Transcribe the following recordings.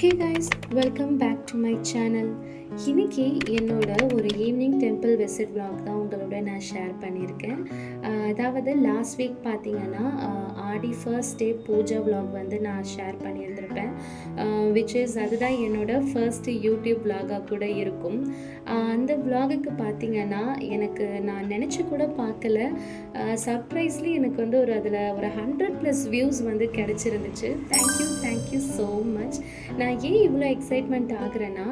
Hey guys welcome back to my channel இன்னைக்கு என்னோட ஒரு ஈவினிங் டெம்பிள் விசிட் விளாக் தான் உங்களோட நான் ஷேர் பண்ணியிருக்கேன். அதாவது லாஸ்ட் வீக் பார்த்தீங்கன்னா ஆடி ஃபர்ஸ்ட் டே பூஜா விளாக் வந்து நான் ஷேர் பண்ணியிருந்திருப்பேன். விச் இஸ் அதுதான் என்னோட ஃபர்ஸ்ட் யூடியூப் விளாகாக கூட இருக்கும். அந்த விளாகுக்கு பார்த்தீங்கன்னா எனக்கு நான் நினச்சி கூட பார்க்கல. சர்ப்ரைஸ்லி எனக்கு வந்து ஒரு அதில் ஒரு ஹண்ட்ரட் ப்ளஸ் வியூஸ் வந்து கிடச்சிருந்துச்சு. Thank you thank you so much நான் நான் ஏன் இவ்வளோ எக்ஸைட்மெண்ட் ஆகுறேன்னா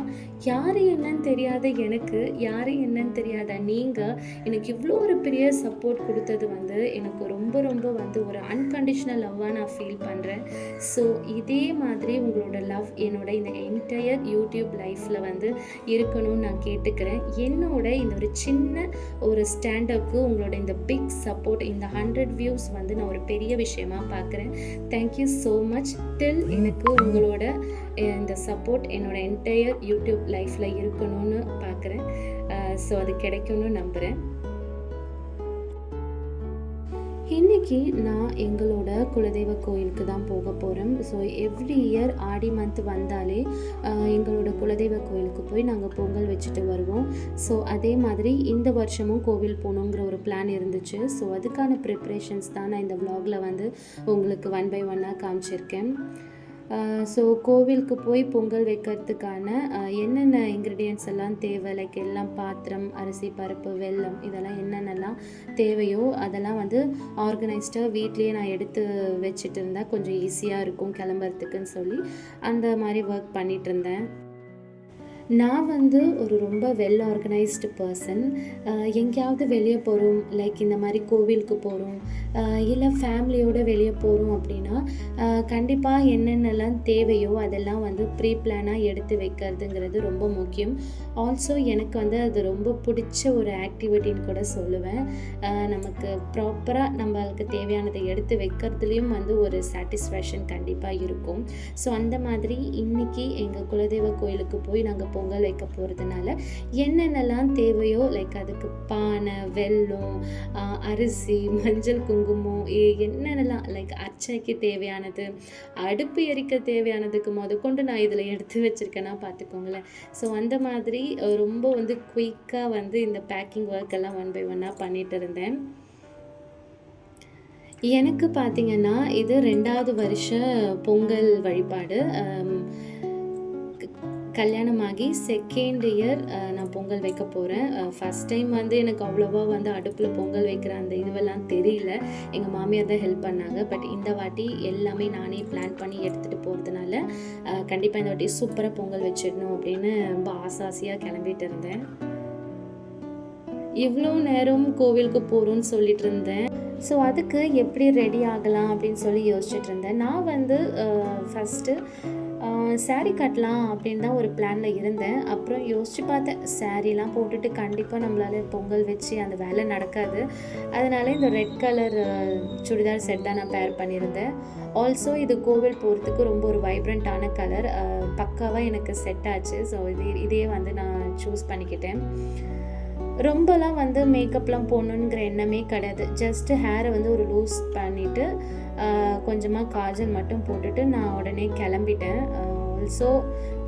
யார் என்னன்னு தெரியாத எனக்கு யார் என்னன்னு தெரியாத நீங்கள் எனக்கு இவ்வளோ ஒரு பெரிய சப்போர்ட் கொடுத்தது வந்து எனக்கு ரொம்ப ரொம்ப வந்து ஒரு அன்கண்டிஷனல் லவ்வாக நான் ஃபீல் பண்ணுறேன் ஸோ இதே மாதிரி உங்களோட லவ் என்னோட இந்த என்டையர் யூடியூப் லைஃப்பில் வந்து இருக்கணும்னு நான் கேட்டுக்கிறேன். என்னோட இந்த ஒரு சின்ன ஒரு ஸ்டாண்டப்புக்கு உங்களோட இந்த பிக் சப்போர்ட் இந்த ஹண்ட்ரட் வியூஸ் வந்து நான் ஒரு பெரிய விஷயமா பார்க்குறேன். தேங்க்யூ ஸோ மச் டில் எனக்கு உங்களோட இந்த சப்போர்ட் என்னோடய என்டையர் யூடியூப் லைஃப்பில் இருக்கணும்னு பார்க்குறேன் ஸோ அது கிடைக்கும்னு நம்புகிறேன் இன்னைக்கு நான் எங்களோட குலதெய்வ கோயிலுக்கு தான் போக போகிறோம் so every year Aadi month வந்தாலே எங்களோட குலதெய்வ கோயிலுக்கு போய் நாங்கள் பொங்கல் வச்சுட்டு வருவோம். ஸோ அதே மாதிரி இந்த வருஷமும் கோவில் போகணுங்கிற ஒரு பிளான் இருந்துச்சு. ஸோ அதுக்கான ப்ரிப்ரேஷன்ஸ் தான் நான் இந்த வ்ளாகில் வந்து உங்களுக்கு ஒன் பை ஒன்னாக காமிச்சிருக்கேன். ஸோ கோவிலுக்கு போய் பொங்கல் வைக்கிறதுக்கான என்னென்ன இன்க்ரீடியன்ஸ் எல்லாம் தேவை? லைக் எல்லாம் பாத்திரம் அரிசி பருப்பு வெல்லம் இதெல்லாம் என்னென்னலாம் தேவையோ அதெல்லாம் வந்து ஆர்கனைஸ்டாக வீட்லேயே நான் எடுத்து வச்சுட்டு இருந்தால் கொஞ்சம் ஈஸியாக இருக்கும் கிளம்புறதுக்குன்னு சொல்லி அந்த மாதிரி ஒர்க் பண்ணிகிட்டு இருந்தேன். நான் வந்து ஒரு ரொம்ப வெல் ஆர்கனைஸ்டு பர்சன் எங்கேயாவது வெளியே போகிறோம் லைக் இந்த மாதிரி கோவிலுக்கு போகிறோம் இல்லை ஃபேமிலியோடு வெளியே போகிறோம் அப்படின்னா கண்டிப்பாக என்னென்னலாம் தேவையோ அதெல்லாம் வந்து ப்ரீ பிளானாக எடுத்து வைக்கிறதுங்கிறது ரொம்ப முக்கியம். ஆல்சோ எனக்கு வந்து அது ரொம்ப பிடிச்ச ஒரு ஆக்டிவிட்டின்னு கூட சொல்லுவேன். நமக்கு ப்ராப்பராக நம்மளுக்கு தேவையானதை எடுத்து வைக்கிறதுலேயும் வந்து ஒரு சாட்டிஸ்ஃபேக்ஷன் கண்டிப்பாக இருக்கும். ஸோ அந்த மாதிரி இன்னைக்கு எங்கள் குலதெய்வ கோயிலுக்கு போய் நாங்கள் பொங்கல் வைக்க போகிறதுனால என்னென்னலாம் தேவையோ லைக் அதுக்கு பானை வெல்லம் அரிசி மஞ்சள் குங்குமம் என்னென்னலாம் லைக் அர்ச்சனைக்கு தேவையானது அடுப்பு எரிக்க தேவையானதுக்கு முதற்கொண்டு நான் இதில் எடுத்து வச்சுருக்கேன்னா பார்த்துக்கோங்களேன் ஸோ அந்த மாதிரி ரொம்ப வந்து குயிக்காக வந்து இந்த பேக்கிங் ஒர்க் எல்லாம் ஒன் பை ஒன்னாக பண்ணிட்டு இருந்தேன். எனக்கு பார்த்தீங்கன்னா இது ரெண்டாவது வருஷ பொங்கல் வழிபாடு. கல்யாணமாகி செகண்ட் இயர் நான் பொங்கல் வைக்க போகிறேன் ஃபஸ்ட் டைம் வந்து எனக்கு அவ்வளோவா வந்து அடுப்பில் பொங்கல் வைக்கிற அந்த இதுவெல்லாம் தெரியல. எங்கள் மாமியார் தான் ஹெல்ப் பண்ணாங்க. பட் இந்த வாட்டி எல்லாமே நானே பிளான் பண்ணி எடுத்துகிட்டு போகிறதுனால கண்டிப்பாக இந்த வாட்டி சூப்பராக பொங்கல் வச்சிடணும் அப்படின்னு ரொம்ப ஆசை ஆசையாக கிளம்பிட்டு இருந்தேன். இவ்வளோ நேரம் கோவிலுக்கு போகிறோன்னு சொல்லிட்டு இருந்தேன். ஸோ அதுக்கு எப்படி ரெடி ஆகலாம் அப்படின்னு சொல்லி யோசிச்சுட்டு இருந்தேன். நான் வந்து ஃபஸ்ட்டு saree கட்டலாம் அப்படின்னு தான் ஒரு பிளானில் இருந்தேன். அப்புறம் யோசிச்சு பார்த்தேன் சாரீலாம் போட்டுட்டு கண்டிப்பாக நம்மளால பொங்கல் வச்சு அந்த வேலை நடக்காது. அதனால இந்த ரெட் கலர் சுடிதார் செட் தான் நான் பேர் பண்ணியிருந்தேன். ஆல்சோ இது கோவில் போகிறதுக்கு ரொம்ப ஒரு வைப்ரண்ட்டான கலர் பக்காவாக எனக்கு செட் ஆச்சு. ஸோ இது இதே வந்து நான் சூஸ் பண்ணிக்கிட்டேன். ரொம்பலாம் வந்து மேக்கப்லாம் போடணுங்கிற எண்ணமே கிடையாது. ஜஸ்ட்டு ஹேரை வந்து ஒரு லூஸ் பண்ணிவிட்டு கொஞ்சமாக காஜல் மட்டும் போட்டுட்டு நான் உடனே கிளம்பிட்டேன். ஆல்சோ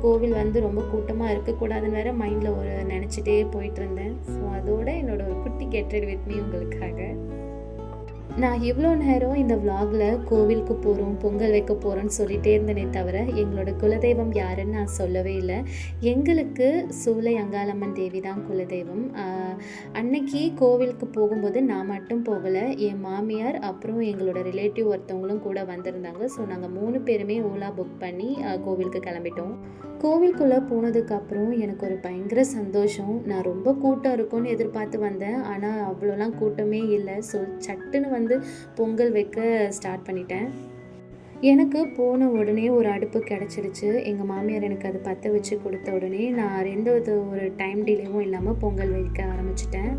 கோவில் வந்து ரொம்ப கூட்டமாக இருக்கக்கூடாதுன்னு வேற மைண்டில் ஒரு நினச்சிட்டே போயிட்டு இருந்தேன். ஸோ அதோட என்னோட ஒரு குட்டி கெட்டட் வித் மீ உங்களுக்காக. நான் இவ்வளோ நேரம் இந்த விலாகில் கோவிலுக்கு போகிறோம் பொங்கல் வைக்க போகிறோன்னு சொல்லிகிட்டே இருந்தேனே தவிர எங்களோட குலதெய்வம் யாருன்னு நான் சொல்லவே இல்லை. எங்களுக்கு சூளை அங்காளம்மன் தேவி தான் குலதெய்வம். அன்னைக்கு கோவிலுக்கு போகும்போது நான் மட்டும் போகலை. என் மாமியார் அப்புறம் எங்களோட ரிலேட்டிவ் ஒருத்தவங்களும் கூட வந்திருந்தாங்க. ஸோ நாங்கள் மூணு பேருமே ஓலா புக் பண்ணி கோவிலுக்கு கிளம்பிட்டோம். கோவிலுக்குள்ளே போனதுக்கப்புறம் எனக்கு ஒரு பயங்கர சந்தோஷம். நான் ரொம்ப கூட்டம் இருக்கும்னு எதிர்பார்த்து வந்தேன். ஆனால் அவ்வளோலாம் கூட்டமே இல்லை. ஸோ சட்டுன்னு வந்து பொங்கல் வைக்க ஸ்டார்ட் பண்ணிட்டேன். எனக்கு போன உடனே ஒரு அடுப்பு கிடச்சிருச்சு. எங்கள் மாமியார் எனக்கு அது பற்ற வச்சு கொடுத்த உடனே நான் எந்த வித ஒரு டைம் டிலேவும் இல்லாமல் பொங்கல் வைக்க ஆரம்பிச்சிட்டேன்.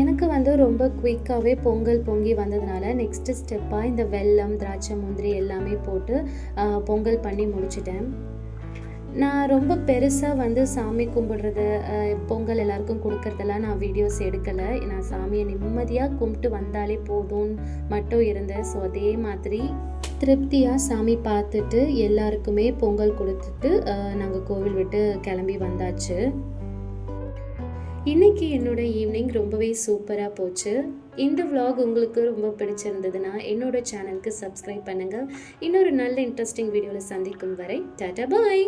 எனக்கு வந்து ரொம்ப குயிக்காகவே பொங்கல் பொங்கி வந்ததுனால நெக்ஸ்ட்டு ஸ்டெப்பாக இந்த வெல்லம் திராட்சை முந்திரி எல்லாமே போட்டு பொங்கல் பண்ணி முடிச்சிட்டேன். நான் ரொம்ப பெருசாக வந்து சாமி கும்பிடுறது பொங்கல் எல்லாருக்கும் கொடுக்கறதெல்லாம் நான் வீடியோஸ் எடுக்கலை. நான் சாமியை நிம்மதியாக கும்பிட்டு வந்தாலே போதும்னு மட்டும் இருந்தேன். ஸோ அதே மாதிரி திருப்தியாக சாமி பார்த்துட்டு எல்லாருக்குமே பொங்கல் கொடுத்துட்டு நாங்கள் கோவில் விட்டு கிளம்பி வந்தாச்சு. இன்னைக்கு என்னோட ஈவினிங் ரொம்பவே சூப்பராக போச்சு. இந்த விலாக் உங்களுக்கு ரொம்ப பிடிச்சிருந்ததுன்னா என்னோட சேனலுக்கு சப்ஸ்கிரைப் பண்ணுங்கள் இன்னொரு நல்ல இன்ட்ரெஸ்டிங் வீடியோவில் சந்திக்கும் வரை டாடா பாய்!